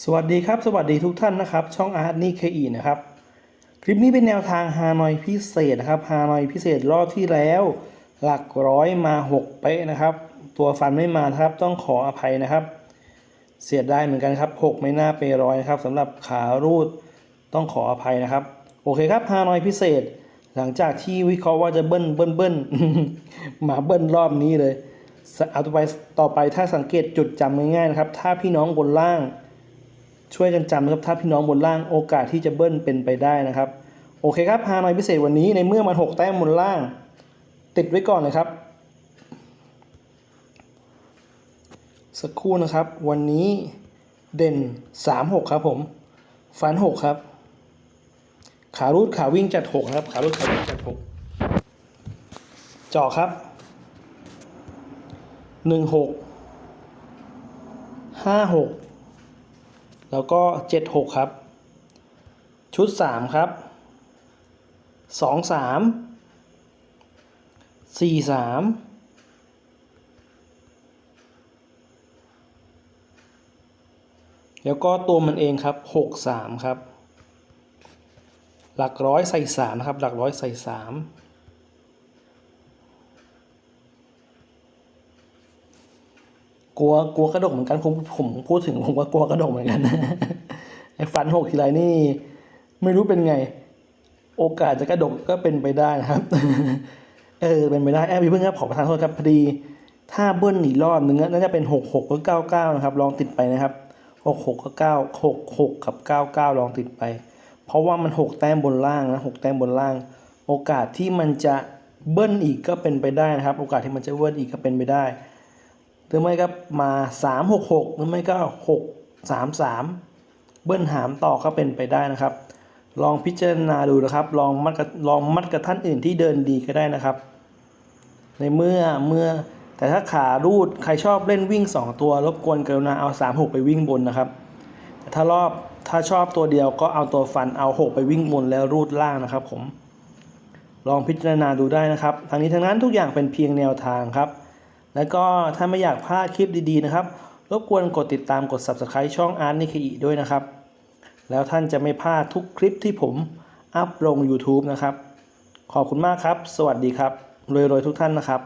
สวัสดีครับ สวัสดีทุกท่านนะครับ ช่องอาร์ตนี่เคอีนะครับ คลิปนี้เป็นแนวทางฮานอยพิเศษนะครับฮานอยพิเศษรอบที่แล้ว หลักร้อยมา 6 เป๊ะนะครับ ตัวฟันไม่มาครับต้องขออภัยนะครับ เสียดายเหมือนกันครับ 6 ไม่น่าเปร้อยนะครับสำหรับขารูดต้องขออภัยนะครับ โอเคครับฮานอยพิเศษ หลังจากที่วิเคราะห์ว่าจะเบิ้ลเบิ้ลเบิ้ลมาเบิ้ลรอบนี้เลยเอาต่อไปต่อไปถ้าสังเกตจุดจำง่ายๆนะครับ ถ้าพี่น้องบนล่าง ช่วยกันจำนะครับถ้าพี่น้องบนล่างโอกาสที่จะเบิ้ลเป็นไปได้นะครับ โอเคครับฮานอยพิเศษวันนี้ในเมื่อมัน 6 แต้มบนล่าง ติดไว้ก่อนเลยครับ สักครู่นะครับ วันนี้เด่น 3-6 ครับผมฟัน 6 ครับ ขารูดขาวิ่งจัด 6 ครับ ขารูดขาวิ่งจัด6เจาะครับ 16 56 แล้วก็ 76 ครับ ชุด 3 ครับ 2 3 4 3แล้วก็ตัวมันเองครับ 6 3 ครับ หลักร้อยใส่3นะครับ หลักร้อยใส่3 กลัวกลัวกระดกเหมือนกันผมผมพูดถึงผมว่ากลัวกระดกเหมือนกันไอ้ฟันหกทีไรนี่ ไม่รู้เป็นไง โอกาสจะกระดกก็เป็นไปได้นะครับ เออเป็นไปได้แอบพี่เพิ่งครับขอประทานโทษครับพอดี ถ้าเบิ้ลอีกรอบนึงน่าจะเป็นหกหกหรือเก้าเก้านะครับ ลองติดไปนะครับหกหกกับเก้าหกหกกับเก้าเก้าลองติดไป เพราะว่ามันหกแต้มบนล่างนะหกแต้มบนล่าง โอกาสที่มันจะเบิ้ลอีกก็เป็นไปได้นะครับ โอกาสที่มันจะเบิ้ลอีกก็เป็นไปได้ รือไม่ก็มา 3 6 6 หรือไม่ก็ 6 3 3 เบิ้ลหามต่อก็เป็นไปได้นะครับ ลองพิจารณาดูนะครับ ลองมัดกับลองมัดกับท่านอื่นที่เดินดีก็ได้นะครับ ในเมื่อเมื่อแต่ถ้าขารูดใครชอบเล่นวิ่ง 2 ตัว รบกวนกรุณาเอา 3 6 ไปวิ่งบนนะครับแต่ถ้ารอบถ้าชอบตัวเดียวก็เอาตัวฟันเอา 6 ไปวิ่งบนแล้วรูดล่างนะครับ ผม ลองพิจารณาดูได้นะครับทางนี้ทั้งนั้นทุกอย่างเป็นเพียงแนวทางครับ แล้วก็ถ้าไม่อยากพลาดคลิปดีๆนะครับ รบกวนกดติดตามกด Subscribe ช่องอาร์ตนิเคอีด้วยนะครับ แล้วท่านจะไม่พลาดทุกคลิปที่ผมอัพลง YouTube นะครับ ขอบคุณมากครับ สวัสดีครับรวยๆทุกท่านนะครับ